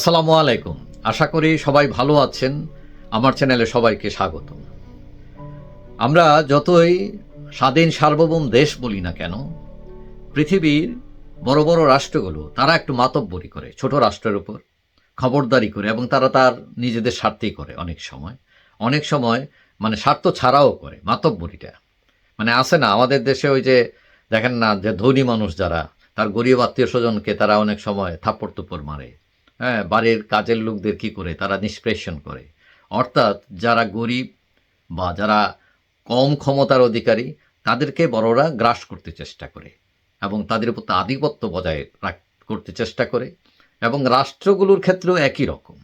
আসসালামু আলাইকুম। আশা করি সবাই ভালো আছেন। আমার চ্যানেলে সবাইকে স্বাগত। আমরা যতই স্বাধীন সার্বভৌম দেশ বলি না কেন, পৃথিবীর বড় বড় রাষ্ট্রগুলো, তারা একটু মাতব্বরি করে, ছোট রাষ্ট্রের উপর খবরদারি করে এবং তারা তার নিজেদের স্বার্থেই করে অনেক সময়। অনেক সময় মানে স্বার্থ ছাড়াও করে, মাতব্বরিটা। মানে আসে না, আমাদের দেশে ওই যে দেখেন না যে ধনী মানুষ যারা, তার গরিব আত্মীয় স্বজনকে তারা অনেক সময় থাপ্পড় তুপ্পড় মারে। হ্যাঁ বাড়ির কাজের লোকদের কি করে? তারা নিষ্প্রেষণ করে। অর্থাৎ যারা গরিব বা যারা কম ক্ষমতার অধিকারী, তাদেরকে বড়রা গ্রাস করতে চেষ্টা করে এবং তাদের উপর আধিপত্য বজায় রাখ, করতে চেষ্টা করে এবং রাষ্ট্রগুলোর ক্ষেত্রেও একই রকম।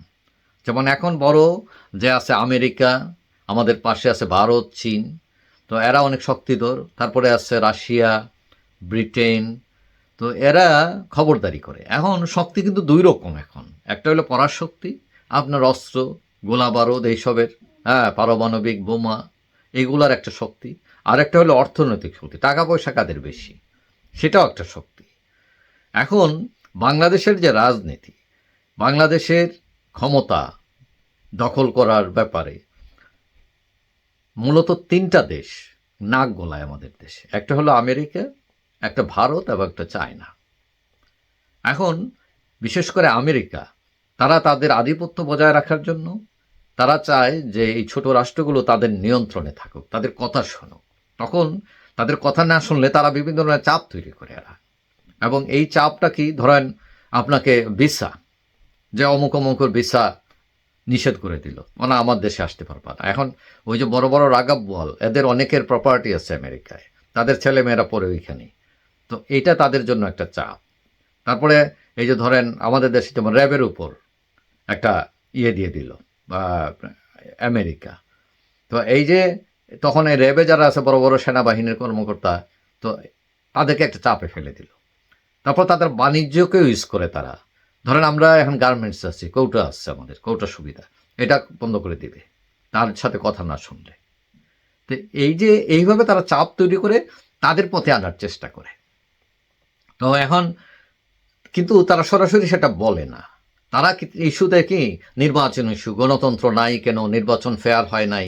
যেমন এখন বড় যে আছে আমেরিকা, আমাদের পাশে আছে ভারত, চীন, তো এরা অনেক শক্তিধর। তারপরে আছে রাশিয়া, ব্রিটেন তো এরা খবরদারি করে। এখন শক্তি কিন্তু দুই রকম এখন। একটা হলো পরাশক্তি, আপনার অস্ত্র গোলা বারুদ এইসবের হ্যাঁ পারমাণবিক বোমা, এগুলার একটা শক্তি। আর একটা হলো অর্থনৈতিক শক্তি টাকা পয়সা কাদের বেশি, সেটাও একটা শক্তি। এখন বাংলাদেশের যে রাজনীতি, বাংলাদেশের ক্ষমতা দখল করার ব্যাপারে মূলত তিনটা দেশ নাক গোলায় আমাদের দেশে। একটা হলো আমেরিকা একটা ভারত এবং একটা চায়না। এখন, বিশেষ করে আমেরিকা, তারা তাদের আধিপত্য বজায় রাখার জন্য, তারা চায় যে এই ছোট রাষ্ট্রগুলো তাদের নিয়ন্ত্রণে থাকুক, তাদের কথা শোনুক। তখন তাদের কথা না শুনলে তারা বিভিন্ন ধরনের চাপ তৈরি করে এরা। এবং এই চাপটা কি? ধরেন আপনাকে ভিসা, যে অমুক অমুকর ভিসা নিষেধ করে দিল। মানে আমার দেশে আসতে পারবা না। এখন ওই যে বড় বড় রাগাব বল এদের অনেকের প্রপার্টি আছে আমেরিকায়। তাদের ছেলে মেয়েরা পড়ে ওইখানে তো এটা তাদের জন্য একটা চাপ। তারপরে এই যে ধরেন আমাদের দেশে যেমন র্যাবের উপর একটা ইয়ে দিয়ে দিল, বা আমেরিকা। তো এই যে তখন এই র্যাবে যারা আছে বড় বড় সেনাবাহিনীর কর্মকর্তা, তো তাদেরকে একটা চাপে ফেলে দিল। তারপর তাদের বাণিজ্যকেও ইউজ করে তারা। ধরেন আমরা এখন গার্মেন্টস আছি, কৌটা আসছে আমাদের কৌটা সুবিধা। এটা বন্ধ করে দিবে, তার সাথে কথা না শুনলে। তো এই যে এইভাবে তারা চাপ তৈরি করে তাদের পথে আনার চেষ্টা করে। তো এখন কিন্তু তারা সরাসরি সেটা বলে না। তারা ইস্যুতে কি নির্বাচন ইস্যু, গণতন্ত্র নাই কেন, নির্বাচন ফেয়ার হয় নাই,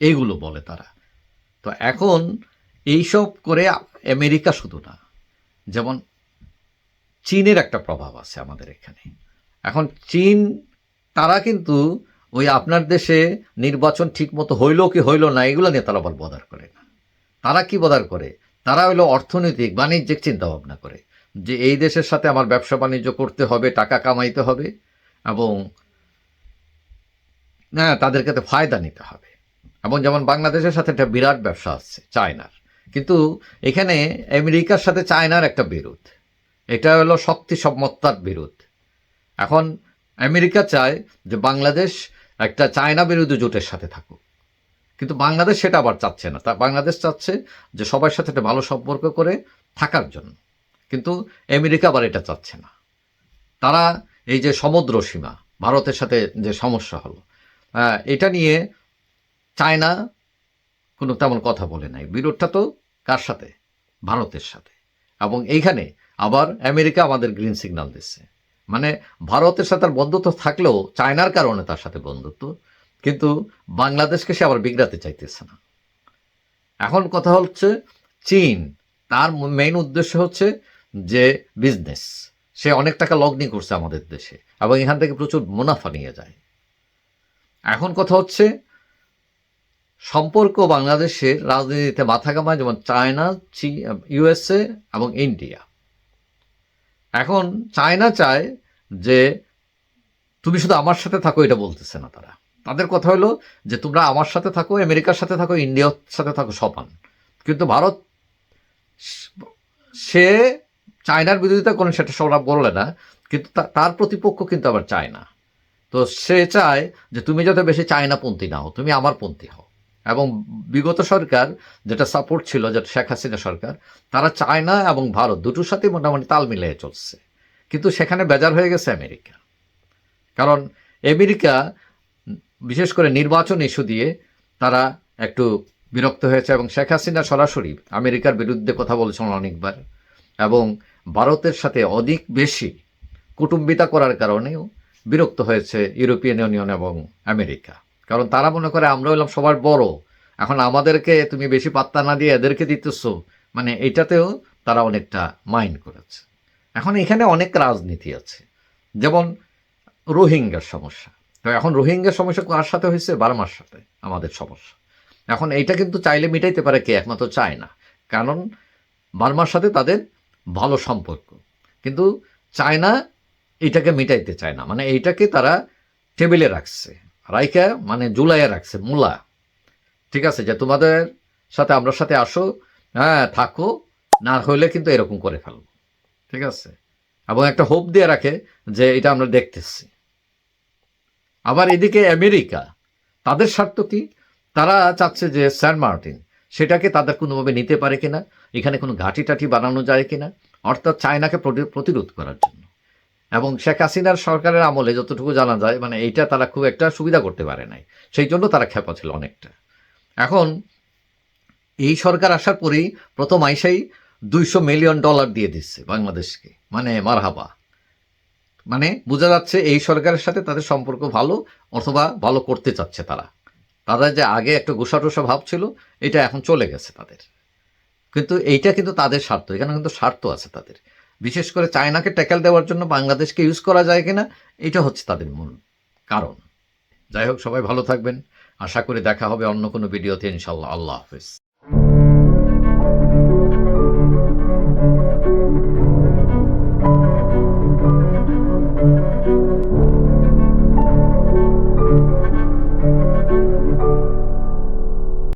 এইগুলো বলে তারা। তো এখন এইসব করে আমেরিকা শুধু না, যেমন চীনের একটা প্রভাব আছে আমাদের এখানে। এখন চীন, তারা কিন্তু ওই আপনার দেশে নির্বাচন ঠিকমতো হইল কি হইল না, এগুলো নিয়ে তারা আবার বদার করে না। তারা কি বদার করে? তারা হলো অর্থনৈতিক বাণিজ্যিক চিন্তা ভাবনা করে। যে এই দেশের সাথে আমার ব্যবসা বাণিজ্য করতে হবে, টাকা কামাইতে হবে এবং হ্যাঁ তাদেরকে তো ফায়দা নিতে হবে। এবং যেমন বাংলাদেশের সাথে একটা বিরাট ব্যবসা আছে, চায়নার। কিন্তু এখানে আমেরিকার সাথে চায়নার একটা বিরোধ। এটা হলো শক্তি সম্মত্তার বিরোধ। এখন আমেরিকা চায় যে বাংলাদেশ একটা চায়না বিরোধী জোটের সাথে থাকুক। কিন্তু বাংলাদেশ সেটা আবার চাচ্ছে না। তা বাংলাদেশ চাচ্ছে যে সবার সাথে একটা ভালো সম্পর্ক করে থাকার জন্য। কিন্তু আমেরিকা আবার এটা চাচ্ছে না। তারা এই যে সমুদ্র সীমা ভারতের সাথে যে সমস্যা হলো আহ, এটা নিয়ে চায়না কোনো তেমন কথা বলে নাই। বিরোধটা তো কার সাথে? ভারতের সাথে। এবং এইখানে আবার আমেরিকা আমাদের গ্রিন সিগন্যাল দিচ্ছে। মানে ভারতের সাথে তার বন্ধুত্ব থাকলেও চায়নার কারণে তার সাথে বন্ধুত্ব কিন্তু বাংলাদেশকে সে আবার বিগড়াতে চাইতেছে না। এখন কথা হচ্ছে চীন। তার মেইন উদ্দেশ্য হচ্ছে যে বিজনেস সে অনেক টাকা লগ্নি করছে আমাদের দেশে এবং এখান থেকে প্রচুর মুনাফা নিয়ে যায়। এখন কথা হচ্ছে, সম্পর্ক বাংলাদেশের রাজনীতিতে মাথা কামায় যেমন চায়না ইউএসএ এবং ইন্ডিয়া এখন চায়না চায় যে, তুমি শুধু আমার সাথে থাকো, এটা বলতেছে না তারা। তাদের কথা হলো যে, তোমরা আমার সাথে থাকো, আমেরিকার সাথে থাকো, ইন্ডিয়ার সাথে থাকো সমান কিন্তু ভারত, সে চায়নার বিরোধিতা করেন সেটা সব বললে না, কিন্তু তার প্রতিপক্ষ কিন্তু আবার চায় না তো সে চায় যে তুমি যাতে বেশি চায়নাপন্থী না হও তুমি আমার পন্থী হও। এবং বিগত সরকার যেটা সাপোর্ট ছিল, যেটা শেখ হাসিনা সরকার, তারা চায়না এবং ভারত দুটোর সাথে মোটামুটি তাল মিলিয়ে চলছে। কিন্তু সেখানে বেজার হয়ে গেছে আমেরিকা। কারণ আমেরিকা, বিশেষ করে নির্বাচন ইস্যু দিয়ে তারা একটু বিরক্ত হয়েছে এবং শেখ হাসিনা সরাসরি আমেরিকার বিরুদ্ধে কথা বলেছেন অনেকবার। এবং ভারতের সাথে অধিক বেশি কুটুম্বিতা করার কারণেও বিরক্ত হয়েছে ইউরোপিয়ান ইউনিয়ন এবং আমেরিকা। কারণ তারা মনে করে আমরা হলাম সবার বড়। এখন আমাদেরকে তুমি বেশি পাত্তা না দিয়ে এদেরকে দিতেছ। মানে এটাতেও তারা অনেকটা মাইন্ড করেছে। এখন এখানে অনেক রাজনীতি আছে। যেমন রোহিঙ্গার সমস্যা। তো এখন রোহিঙ্গার সমস্যা কার সাথে হয়েছে? বার্মার সাথে, আমাদের সমস্যা। এখন এইটা কিন্তু চাইলে মিটাইতে পারে কে? একমাত্র চায় না কারণ বার্মার সাথে তাদের ভালো সম্পর্ক। কিন্তু চায়না এটাকে মিটাইতে চায় না। মানে এইটাকে তারা টেবিলে রাখছে। রাইকা মানে জুলাইয়ে রাখছে, মূলা। ঠিক আছে, যে তোমাদের সাথে আমরা সাথে আসো হ্যাঁ থাকো, না হলে কিন্তু এরকম করে ফেলব। ঠিক আছে? এবং একটা হোপ দিয়ে রাখে যে এটা আমরা দেখতেছি। আবার এদিকে আমেরিকা, তাদের স্বার্থ কি? তারা চাচ্ছে যে স্যান মার্টিন সেটাকে তাদের কোনোভাবে নিতে পারে কিনা, এখানে কোনো ঘাঁটি টাটি বানানো যায় কিনা, অর্থাৎ চায়নাকে প্রতি- প্রতিরোধ করার জন্য। এবং শেখ হাসিনার সরকারের আমলে যতটুকু জানা যায় মানে এইটা তারা খুব একটা সুবিধা করতে পারে নাই। সেই জন্য তারা খেপা ছিল অনেকটা। এখন এই সরকার আসার পরেই প্রথম আইসাই দুইশো মিলিয়ন ডলার দিয়ে দিচ্ছে বাংলাদেশকে। মানে মারহাবা। মানে বোঝা যাচ্ছে এই সরকারের সাথে তাদের সম্পর্ক ভালো, অথবা ভালো করতে চাচ্ছে তারা। তারা যে আগে একটা গোসা টোসা ভাব ছিল, এটা এখন চলে গেছে তাদের। কিন্তু এইটা কিন্তু তাদের স্বার্থ, এখানে কিন্তু স্বার্থ আছে তাদের। বিশেষ করে চায়নাকে ট্যাকেল দেওয়ার জন্য বাংলাদেশকে ইউজ করা যায় কিনা, এটা হচ্ছে তাদের মূল কারণ। যাই হোক, সবাই ভালো থাকবেন। আশা করি দেখা হবে অন্য কোনো ভিডিওতে ইনশাল্লাহ আল্লাহ হাফিজ।